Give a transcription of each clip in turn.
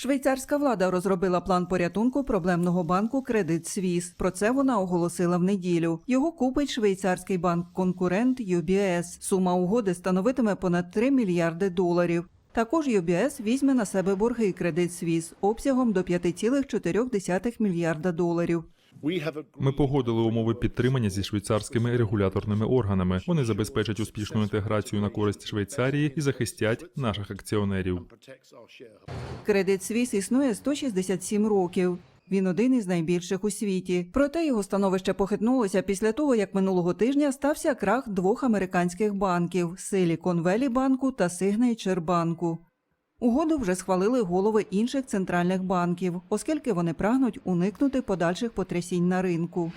Швейцарська влада розробила план порятунку проблемного банку Кредит Свіс. Про це вона оголосила в неділю. Його купить швейцарський банк-конкурент UBS. Сума угоди становитиме понад 3 мільярди доларів. Також UBS візьме на себе борги кредит Свіз обсягом до 5,4 мільярда доларів. Ми погодили умови підтримання зі швейцарськими регуляторними органами. Вони забезпечать успішну інтеграцію на користь Швейцарії і захистять наших акціонерів. Кредит Свіс існує 167 років. Він один із найбільших у світі. Проте його становище похитнулося після того, як минулого тижня стався крах двох американських банків Silicon Valley банку та Signature банку. Угоду вже схвалили голови інших центральних банків, оскільки вони прагнуть уникнути подальших потрясінь на ринку.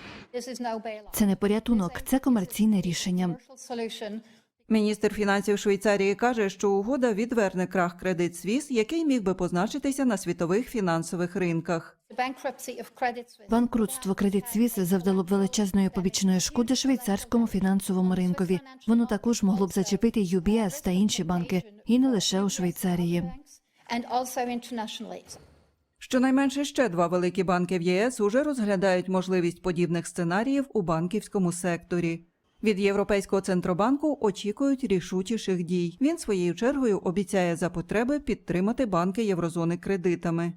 Це не порятунок, це комерційне рішення. Міністр фінансів Швейцарії каже, що угода відверне крах Credit Suisse, який міг би позначитися на світових фінансових ринках. Банкрутство Credit Suisse завдало б величезної побічної шкоди швейцарському фінансовому ринкові. Воно також могло б зачепити UBS та інші банки, і не лише у Швейцарії. Щонайменше ще два великі банки в ЄС уже розглядають можливість подібних сценаріїв у банківському секторі. Від Європейського центробанку очікують рішучіших дій. Він своєю чергою обіцяє за потреби підтримати банки єврозони кредитами.